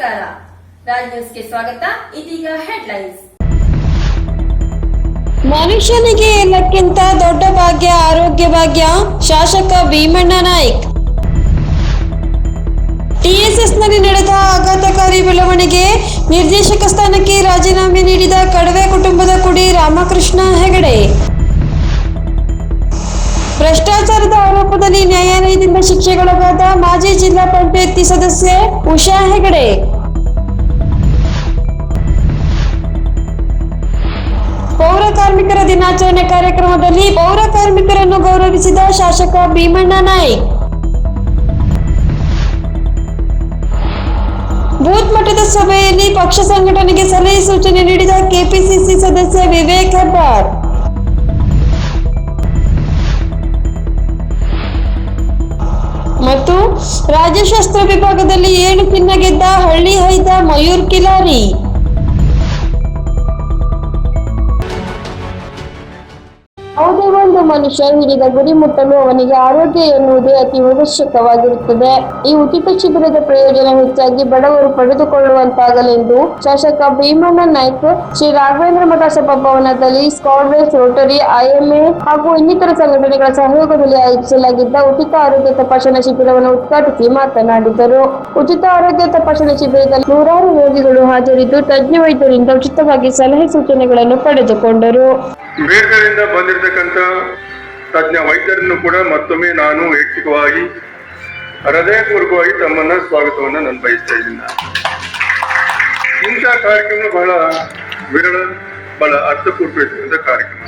ರಾಜ್ ನ್ಯೂಸ್ಗೆ ಸ್ವಾಗತ. ಇದೀಗ ಹೆಡ್ಲೈನ್ಸ್ ಮನುಷ್ಯನಿಗೆ ಎಲ್ಲಕ್ಕಿಂತ ದೊಡ್ಡ ಭಾಗ್ಯ, ಆರೋಗ್ಯ ಭಾಗ್ಯ, ಶಾಸಕ ಭೀಮಣ್ಣ ನಾಯ್ಕ್. ಟಿಎಸ್ಎಸ್ನಲ್ಲಿ ನಡೆದ ಆಘಾತಕಾರಿ ಬೆಳವಣಿಗೆ ನಿರ್ದೇಶಕ ಸ್ಥಾನಕ್ಕೆ ರಾಜೀನಾಮೆ ನೀಡಿದ ಕಡವೆ ಕುಟುಂಬದ ಕುಡಿ ರಾಮಕೃಷ್ಣ ಹೆಗಡೆ. ಭ್ರಷ್ಟಾಚಾರದ ಆರೋಪದಲ್ಲಿ ನ್ಯಾಯಾಲಯದಿಂದ ಶಿಕ್ಷೆಗೊಳಗಾದ ಮಾಜಿ ಜಿಲ್ಲಾ ಪಂಚಾಯತಿ ಸದಸ್ಯೆ ಉಷಾ ಹೆಗಡೆ. ಪೌರ ಕಾರ್ಮಿಕರ ದಿನಾಚರಣೆ ಕಾರ್ಯಕ್ರಮದಲ್ಲಿ ಪೌರ ಕಾರ್ಮಿಕರನ್ನು ಗೌರವಿಸಿದ ಶಾಸಕ ಭೀಮಣ್ಣ ನಾಯ್ಕ್. ಬೂತ್ ಮಟ್ಟದ ಸಭೆಯಲ್ಲಿ ಪಕ್ಷ ಸಂಘಟನೆಗೆ ಸಲಹೆ ಸೂಚನೆ ನೀಡಿದ ಕೆಪಿಸಿಸಿ ಸದಸ್ಯ ವಿವೇಕ್ ಹೆಬ್ಬಾರ್. ಮತ್ತು ರಾಜ್ಯಶಾಸ್ತ್ರ ವಿಭಾಗದಲ್ಲಿ ಏಳು ಚಿನ್ನ ಗೆದ್ದ ಹಳ್ಳಿ ಹೈದ ಮಯೂರ್ ಕಿಲಾರಿ? ಮನುಷ್ಯ ಹಿಡಿದ ಗುರಿ ಮುಟ್ಟಲು ಅವನಿಗೆ ಆರೋಗ್ಯ ಎನ್ನುವುದೇ ಅತಿ ಅವಶ್ಯಕವಾಗಿರುತ್ತದೆ. ಈ ಉಚಿತ ಶಿಬಿರದ ಪ್ರಯೋಜನ ಹೆಚ್ಚಾಗಿ ಬಡವರು ಪಡೆದುಕೊಳ್ಳುವಂತಾಗಲೆಂದು ಶಾಸಕ ಭೀಮಣ್ಣ ನಾಯ್ಕ, ಶ್ರೀ ರಾಘವೇಂದ್ರ ಮಠ ಸಭಾಭವನದಲ್ಲಿ ಸ್ಕಾಡ್ವೇಸ್ ರೋಟರಿ, ಐಎಂಎ ಹಾಗೂ ಇನ್ನಿತರ ಸಂಘಟನೆಗಳ ಸಹಯೋಗದಲ್ಲಿ ಆಯೋಜಿಸಲಾಗಿದ್ದ ಉಚಿತ ಆರೋಗ್ಯ ತಪಾಸಣಾ ಶಿಬಿರವನ್ನು ಉದ್ಘಾಟಿಸಿ ಮಾತನಾಡಿದರು. ಉಚಿತ ಆರೋಗ್ಯ ತಪಾಸಣಾ ಶಿಬಿರದಲ್ಲಿ ನೂರಾರು ರೋಗಿಗಳು ಹಾಜರಿದ್ದು ತಜ್ಞ ವೈದ್ಯರಿಂದ ಉಚಿತವಾಗಿ ಸಲಹೆ ಸೂಚನೆಗಳನ್ನು ಪಡೆದುಕೊಂಡರು. ಬೇರ್ಗಳಿಂದ ಬಂದಿರತಕ್ಕಂಥ ತಜ್ಞ ವೈದ್ಯರನ್ನು ಕೂಡ ಮತ್ತೊಮ್ಮೆ ನಾನು ವೈಯಕ್ತಿಕವಾಗಿ, ಹೃದಯಪೂರ್ವಕವಾಗಿ ತಮ್ಮನ್ನ ಸ್ವಾಗತವನ್ನು ನಾನು ಬಯಸ್ತಾ ಇದ್ದೀನಿ ಇಂಥ ಕಾರ್ಯಕ್ರಮ ಬಹಳ ವಿರಳ, ಬಹಳ ಅರ್ಥಪೂರ್ವಕವಾದ ಕಾರ್ಯಕ್ರಮ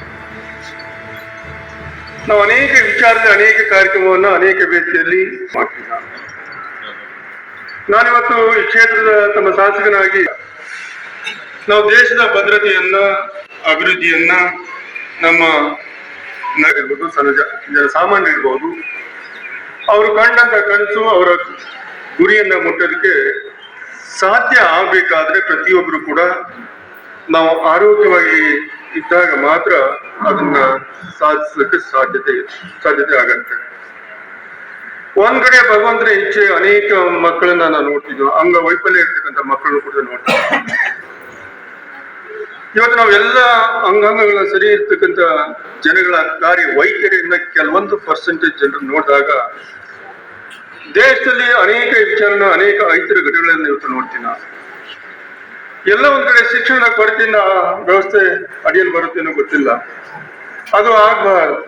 ನಾವು ಅನೇಕ ವಿಚಾರದ ಅನೇಕ ಕಾರ್ಯಕ್ರಮವನ್ನು ಅನೇಕ ರೀತಿಯಲ್ಲಿ ಮಾಡ್ತೀವಿ ನಾವು. ನಾನಿವತ್ತು ಈ ಕ್ಷೇತ್ರದ ತಮ್ಮ ಶಾಸಕನಾಗಿ ನಾವು ದೇಶದ ಭದ್ರತೆಯನ್ನ, ಅಭಿವೃದ್ಧಿಯನ್ನ ನಮ್ಮ ಇರ್ಬೋದು ಸಮಾಜ ಸಾಮಾನ್ಯ ಇರ್ಬೋದು. ಅವರು ಕಂಡಂತ ಕನಸು ಅವರ ಗುರಿಯನ್ನ ಮುಟ್ಟೋದಕ್ಕೆ ಸಾಧ್ಯ ಆಗ್ಬೇಕಾದ್ರೆ ಪ್ರತಿಯೊಬ್ಬರು ಕೂಡ ನಾವು ಆರೋಗ್ಯವಾಗಿ ಇದ್ದಾಗ ಮಾತ್ರ ಅದನ್ನ ಸಾಧಿಸಲಿಕ್ಕೆ ಸಾಧ್ಯತೆ ಸಾಧ್ಯತೆ ಆಗತ್ತೆ. ಒಂದ್ ಕಡೆ ಭಗವಂತನ ಇಚ್ಛೆ ಅನೇಕ ಮಕ್ಕಳನ್ನ ನಾವು ನೋಡ್ತಿದ್ವಿ ಅಂಗವೈಫಲ್ಯ ಇರ್ತಕ್ಕಂಥ ಮಕ್ಕಳನ್ನು ಕೂಡ ನೋಡ್ತೀವಿ ಇವತ್ತು ನಾವು ಎಲ್ಲ ಅಂಗಾಂಗಗಳ ಸರಿ ಇರ್ತಕ್ಕಂಥ ಜನಗಳ ಕಾರ್ಯ ವೈಖರಿಯನ್ನ ಕೆಲವೊಂದು ಪರ್ಸೆಂಟೇಜ್ ಜನರು ನೋಡಿದಾಗ ದೇಶದಲ್ಲಿ ಅನೇಕ ವಿಚಾರನ, ಅನೇಕ ಐತರ ಘಟನೆಗಳನ್ನ ಇವತ್ತು ನೋಡ್ತೀನಿ ಎಲ್ಲ ಒಂದ್ ಕಡೆ ಶಿಕ್ಷಣದ ಕೊರತೆಯಿಂದ ವ್ಯವಸ್ಥೆ ಅಡಿಯಲ್ಲಿ ಬರುತ್ತೇನೋ ಗೊತ್ತಿಲ್ಲ. ಅದು ಆಗಬಾರದು.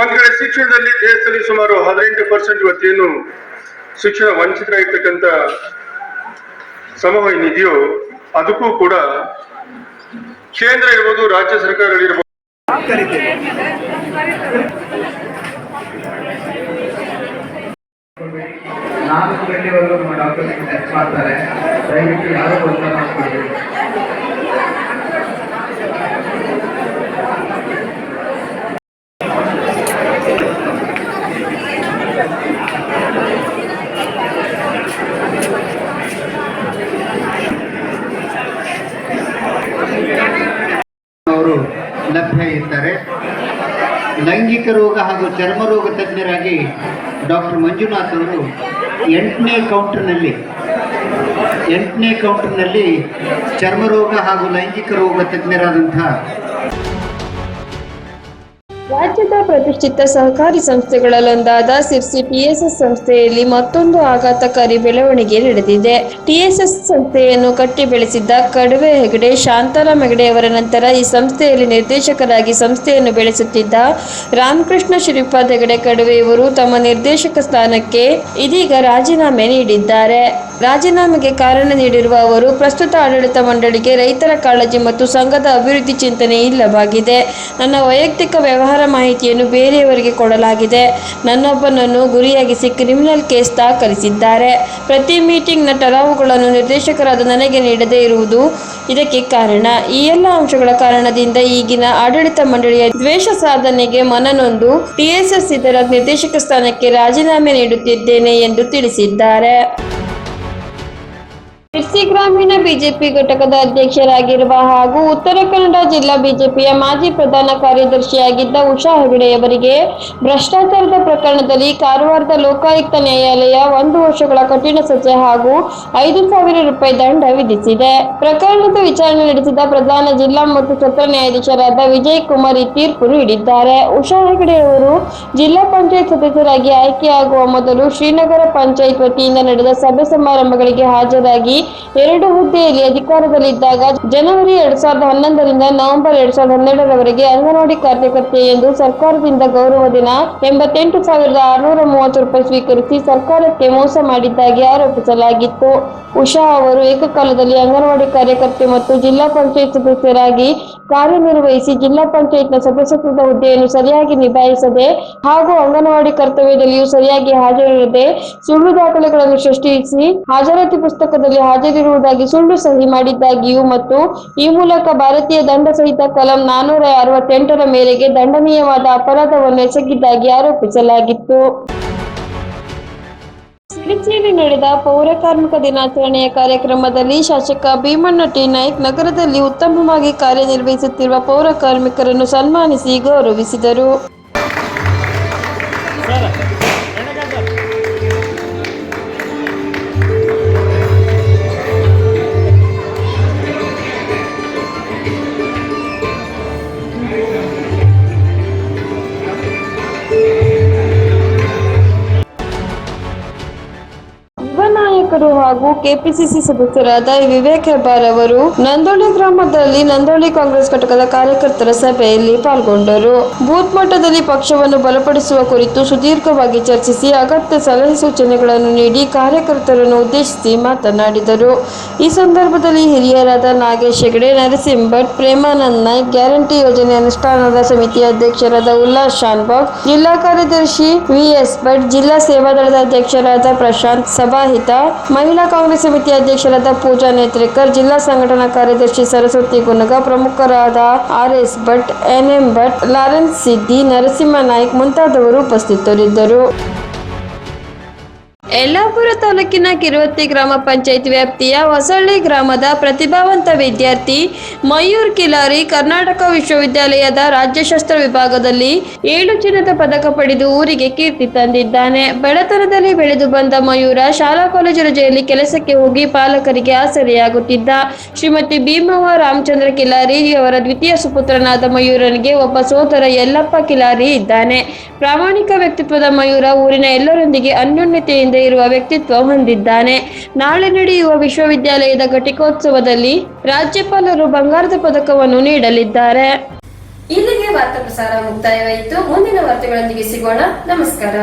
ಒಂದ್ ಕಡೆ ಶಿಕ್ಷಣದಲ್ಲಿ ದೇಶದಲ್ಲಿ ಸುಮಾರು ಹದಿನೆಂಟು ಪರ್ಸೆಂಟ್ ಇವತ್ತೇನು ಶಿಕ್ಷಣ ವಂಚಿತರಾಗಿರ್ತಕ್ಕಂಥ ಸಮವ ನಿಧಿಯು, ಅದಕ್ಕೂ ಕೂಡ ಕೇಂದ್ರ ಇರ್ಬೋದು ರಾಜ್ಯ ಸರ್ಕಾರಗಳಿರ್ಬೋದು. ನಾಲ್ಕು ಗಂಟೆವರೆಗೂ ಮಾಡ್ತಾರೆ ದಯವಿಟ್ಟು ಯಾರು ಮಾಡ್ಕೊಡಿ ಲೈಂಗಿಕ ರೋಗ ಹಾಗೂ ಚರ್ಮ ರೋಗ ತಜ್ಞರಾಗಿ ಡಾಕ್ಟರ್ ಮಂಜುನಾಥ್ ಅವರು ಎಂಟನೇ ಕೌಂಟರ್ನಲ್ಲಿ ಎಂಟನೇ ಕೌಂಟರ್ನಲ್ಲಿ ಚರ್ಮರೋಗ ಹಾಗೂ ಲೈಂಗಿಕ ರೋಗ ತಜ್ಞರಾದಂತಹ ಪ್ರತಿಷ್ಠಿತ ಸಹಕಾರಿ ಸಂಸ್ಥೆಗಳಲ್ಲೊಂದಾದ ಸಿರ್ಸಿ ಟಿಎಸ್ಎಸ್ ಸಂಸ್ಥೆಯಲ್ಲಿ ಮತ್ತೊಂದು ಆಘಾತಕಾರಿ ಬೆಳವಣಿಗೆ ನಡೆದಿದೆ. ಟಿಎಸ್ಎಸ್ ಸಂಸ್ಥೆಯನ್ನು ಕಟ್ಟಿ ಬೆಳೆಸಿದ್ದ ಕಡುವೆ ಹೆಗಡೆ ಶಾಂತಾರಾಮ್ ಹೆಗಡೆ ಅವರ ನಂತರ ಈ ಸಂಸ್ಥೆಯಲ್ಲಿ ನಿರ್ದೇಶಕರಾಗಿ ಸಂಸ್ಥೆಯನ್ನು ಬೆಳೆಸುತ್ತಿದ್ದ ರಾಮಕೃಷ್ಣ ಶ್ರೀಪಾದ್ ಹೆಗಡೆ ಕಡುವೆ ಇವರು ತಮ್ಮ ನಿರ್ದೇಶಕ ಸ್ಥಾನಕ್ಕೆ ಇದೀಗ ರಾಜೀನಾಮೆ ನೀಡಿದ್ದಾರೆ. ರಾಜೀನಾಮೆಗೆ ಕಾರಣ ನೀಡಿರುವ ಅವರು, ಪ್ರಸ್ತುತ ಆಡಳಿತ ಮಂಡಳಿಗೆ ರೈತರ ಕಾಳಜಿ ಮತ್ತು ಸಂಘದ ಅಭಿವೃದ್ಧಿ ಚಿಂತನೆ ಇಲ್ಲವಾಗಿದೆ. ನನ್ನ ವೈಯಕ್ತಿಕ ವ್ಯವಹಾರ ಮಾಹಿತಿಯನ್ನು ಬೇರೆಯವರಿಗೆ ಕೊಡಲಾಗಿದೆ. ನನ್ನೊಬ್ಬನನ್ನು ಗುರಿಯಾಗಿಸಿ ಕ್ರಿಮಿನಲ್ ಕೇಸ್ ದಾಖಲಿಸಿದ್ದಾರೆ. ಪ್ರತಿ ಮೀಟಿಂಗ್ನ ಟರಾವುಗಳನ್ನು ನಿರ್ದೇಶಕರಾದ ನನಗೆ ನೀಡದೇ ಇರುವುದು ಇದಕ್ಕೆ ಕಾರಣ. ಈ ಎಲ್ಲ ಅಂಶಗಳ ಕಾರಣದಿಂದ ಈಗಿನ ಆಡಳಿತ ಮಂಡಳಿಯ ದ್ವೇಷ ಸಾಧನೆಗೆ ಮನನೊಂದು ಟಿಎಸ್ಎಸ್ ಇದರ ನಿರ್ದೇಶಕ ಸ್ಥಾನಕ್ಕೆ ರಾಜೀನಾಮೆ ನೀಡುತ್ತಿದ್ದೇನೆ ಎಂದು ತಿಳಿಸಿದ್ದಾರೆ. ಶಿರ್ಸಿ ಗ್ರಾಮೀಣ ಬಿಜೆಪಿ ಘಟಕದ ಅಧ್ಯಕ್ಷರಾಗಿರುವ ಹಾಗೂ ಉತ್ತರ ಕನ್ನಡ ಜಿಲ್ಲಾ ಬಿಜೆಪಿಯ ಮಾಜಿ ಪ್ರಧಾನ ಕಾರ್ಯದರ್ಶಿಯಾಗಿದ್ದ ಉಷಾ ಹೆಗಡೆಯವರಿಗೆ ಭ್ರಷ್ಟಾಚಾರದ ಪ್ರಕರಣದಲ್ಲಿ ಕಾರವಾರದ ಲೋಕಾಯುಕ್ತ ನ್ಯಾಯಾಲಯ ಒಂದು ವರ್ಷಗಳ ಕಠಿಣ ಸಜೆ ಹಾಗೂ ಐದು ಸಾವಿರ ರೂಪಾಯಿ ದಂಡ ವಿಧಿಸಿದೆ. ಪ್ರಕರಣದ ವಿಚಾರಣೆ ನಡೆಸಿದ ಪ್ರಧಾನ ಜಿಲ್ಲಾ ಮತ್ತು ಸತ್ರ ನ್ಯಾಯಾಧೀಶರಾದ ವಿಜಯ್ ಕುಮಾರ್ ಈ ತೀರ್ಪು ನೀಡಿದ್ದಾರೆ ಉಷಾ ಹೆಗಡೆಯವರು ಜಿಲ್ಲಾ ಪಂಚಾಯತ್ ಸದಸ್ಯರಾಗಿ ಆಯ್ಕೆಯಾಗುವ ಮೊದಲು ಶ್ರೀನಗರ ಪಂಚಾಯತ್ ವತಿಯಿಂದ ನಡೆದ ಸಭೆ ಸಮಾರಂಭಗಳಿಗೆ ಹಾಜರಾಗಿ ಎರಡು ಹುದ್ದೆಯಲ್ಲಿ ಅಧಿಕಾರದಲ್ಲಿದ್ದಾಗ ಜನವರಿ ಎರಡ್ ಸಾವಿರದ ಹನ್ನೊಂದರಿಂದ ನವೆಂಬರ್ ಎರಡ್ ಸಾವಿರದ ಹನ್ನೆರಡರವರೆಗೆ ಅಂಗನವಾಡಿ ಕಾರ್ಯಕರ್ತೆ ಎಂದು ಸರ್ಕಾರದಿಂದ ಗೌರವ ದಿನ ಎಂಬತ್ತೆಂಟು ಸಾವಿರದ ಆರುನೂರ ಮೂವತ್ತು ರೂಪಾಯಿ ಸ್ವೀಕರಿಸಿ ಸರ್ಕಾರಕ್ಕೆ ಮೋಸ ಮಾಡಿದ್ದಾಗಿ ಆರೋಪಿಸಲಾಗಿತ್ತು. ಉಷಾ ಅವರು ಏಕಕಾಲದಲ್ಲಿ ಅಂಗನವಾಡಿ ಕಾರ್ಯಕರ್ತೆ ಮತ್ತು ಜಿಲ್ಲಾ ಪಂಚಾಯತ್ ಸದಸ್ಯರಾಗಿ ಕಾರ್ಯನಿರ್ವಹಿಸಿ ಜಿಲ್ಲಾ ಪಂಚಾಯತ್ನ ಸದಸ್ಯತ್ವದ ಹುದ್ದೆಯನ್ನು ಸರಿಯಾಗಿ ನಿಭಾಯಿಸದೆ ಹಾಗೂ ಅಂಗನವಾಡಿ ಕರ್ತವ್ಯದಲ್ಲಿಯೂ ಸರಿಯಾಗಿ ಹಾಜರಿರದೆ ಸುಳ್ಳು ದಾಖಲೆಗಳನ್ನು ಸೃಷ್ಟಿಸಿ ಹಾಜರಾತಿ ಪುಸ್ತಕದಲ್ಲಿ ಹಾಜರಿರುವುದಾಗಿ, ಸುಳ್ಳು ಸಹಿ ಮಾಡಿದ್ದಾಗಿಯೂ ಮತ್ತು ಈ ಮೂಲಕ ಭಾರತೀಯ ದಂಡ ಸಹಿತ ಕಲಂ ನಾನೂರ ಅರವತ್ತೆಂಟರ ಮೇರೆಗೆ ದಂಡನೀಯವಾದ ಅಪರಾಧವನ್ನು ಎಸಗಿದ್ದಾಗಿ ಆರೋಪಿಸಲಾಗಿತ್ತು. ಸಿರಿಸಿಯಲ್ಲಿ ನಡೆದ ಪೌರ ಕಾರ್ಮಿಕ ದಿನಾಚರಣೆಯ ಕಾರ್ಯಕ್ರಮದಲ್ಲಿ ಶಾಸಕ ಭೀಮಣ್ಣ ಟಿ. ನಾಯ್ಕ್ ನಗರದಲ್ಲಿ ಉತ್ತಮವಾಗಿ ಕಾರ್ಯನಿರ್ವಹಿಸುತ್ತಿರುವ ಪೌರ ಕಾರ್ಮಿಕರನ್ನು ಸನ್ಮಾನಿಸಿ ಗೌರವಿಸಿದರು. ಹಾಗೂ ಕೆಪಿಸಿಸಿ ಸದಸ್ಯರಾದ ವಿವೇಕ್ ಹೆಬ್ಬಾರ್ ಅವರು ನಂದೋಳಿ ಗ್ರಾಮದಲ್ಲಿ ನಂದೋಳಿ ಕಾಂಗ್ರೆಸ್ ಘಟಕದ ಕಾರ್ಯಕರ್ತರ ಸಭೆಯಲ್ಲಿ ಪಾಲ್ಗೊಂಡರು. ಬೂತ್ ಮಟ್ಟದಲ್ಲಿ ಪಕ್ಷವನ್ನು ಬಲಪಡಿಸುವ ಕುರಿತು ಸುದೀರ್ಘವಾಗಿ ಚರ್ಚಿಸಿ ಅಗತ್ಯ ಸಲಹೆ ಸೂಚನೆಗಳನ್ನು ನೀಡಿ ಕಾರ್ಯಕರ್ತರನ್ನು ಉದ್ದೇಶಿಸಿ ಮಾತನಾಡಿದರು. ಈ ಸಂದರ್ಭದಲ್ಲಿ ಹಿರಿಯರಾದ ನಾಗೇಶ್ ಹೆಗಡೆ ನರಸಿಂಹ ಭಟ್ ಪ್ರೇಮಾನಂದ್ ನಾಯ್ಕ್ ಗ್ಯಾರಂಟಿ ಯೋಜನೆ ಅನುಷ್ಠಾನದ ಸಮಿತಿ ಅಧ್ಯಕ್ಷರಾದ ಉಲ್ಲಾಸ್ ಶಾನ್ಬಾಗ್, ಜಿಲ್ಲಾ ಕಾರ್ಯದರ್ಶಿ ವಿಎಸ್ ಭಟ್, ಜಿಲ್ಲಾ ಸೇವಾದಳದ ಅಧ್ಯಕ್ಷರಾದ ಪ್ರಶಾಂತ್, ಸಭಾಹಿತ, ಮಹಿಳಾ ಕಾಂಗ್ರೆಸ್ ಸಮಿತಿ ಅಧ್ಯಕ್ಷರಾದ ಪೂಜಾ ನೇತ್ರೇಕರ್, ಜಿಲ್ಲಾ ಸಂಘಟನಾ ಕಾರ್ಯದರ್ಶಿ ಸರಸ್ವತಿ ಗುನಗ, ಪ್ರಮುಖರಾದ R S Bhat, N M Bhat, Lawrence Siddi Narasimha Naik ಮುಂತಾದವರು ಉಪಸ್ಥಿತರಿದ್ದರು. ಯಲ್ಲಾಪುರ ತಾಲೂಕಿನ ಕಿರುವತ್ತಿ ಗ್ರಾಮ ಪಂಚಾಯತ್ ವ್ಯಾಪ್ತಿಯ ಹೊಸಳ್ಳಿ ಗ್ರಾಮದ ಪ್ರತಿಭಾವಂತ ವಿದ್ಯಾರ್ಥಿ ಮಯೂರ್ ಕಿಲಾರಿ ಕರ್ನಾಟಕ ವಿಶ್ವವಿದ್ಯಾಲಯದ ರಾಜ್ಯಶಾಸ್ತ್ರ ವಿಭಾಗದಲ್ಲಿ ಏಳು ಚಿನ್ನದ ಪದಕ ಪಡೆದು ಊರಿಗೆ ಕೀರ್ತಿ ತಂದಿದ್ದಾನೆ. ಬಡತನದಲ್ಲಿ ಬೆಳೆದು ಬಂದ ಮಯೂರ ಶಾಲಾ ಕಾಲೇಜು ರಜೆಯಲ್ಲಿ ಕೆಲಸಕ್ಕೆ ಹೋಗಿ ಪಾಲಕರಿಗೆ ಆಸರೆಯಾಗುತ್ತಿದ್ದ. ಶ್ರೀಮತಿ ಭೀಮವ್ವ ರಾಮಚಂದ್ರ ಕಿಲಾರಿ ಅವರ ದ್ವಿತೀಯ ಸುಪುತ್ರನಾದ ಮಯೂರನಿಗೆ ಒಬ್ಬ ಸೋದರ ಯಲ್ಲಪ್ಪ ಕಿಲಾರಿ ಇದ್ದಾನೆ. ಪ್ರಾಮಾಣಿಕ ವ್ಯಕ್ತಿತ್ವದ ಮಯೂರ ಊರಿನ ಎಲ್ಲರೊಂದಿಗೆ ಅನ್ಯೋನ್ಯತೆಯಿಂದ ಇರುವ ವ್ಯಕ್ತಿತ್ವ ಹೊಂದಿದ್ದಾನೆ. ನಾಳೆ ನಡೆಯುವ ವಿಶ್ವವಿದ್ಯಾಲಯದ ಘಟಿಕೋತ್ಸವದಲ್ಲಿ ರಾಜ್ಯಪಾಲರು ಬಂಗಾರದ ಪದಕವನ್ನು ನೀಡಲಿದ್ದಾರೆ. ಇಲ್ಲಿಗೆ ವಾರ್ತಾ ಪ್ರಸಾರ ಮುಕ್ತಾಯವಾಯಿತು. ಮುಂದಿನ ವಾರ್ತೆಗಳೊಂದಿಗೆ ಸಿಗೋಣ. ನಮಸ್ಕಾರ.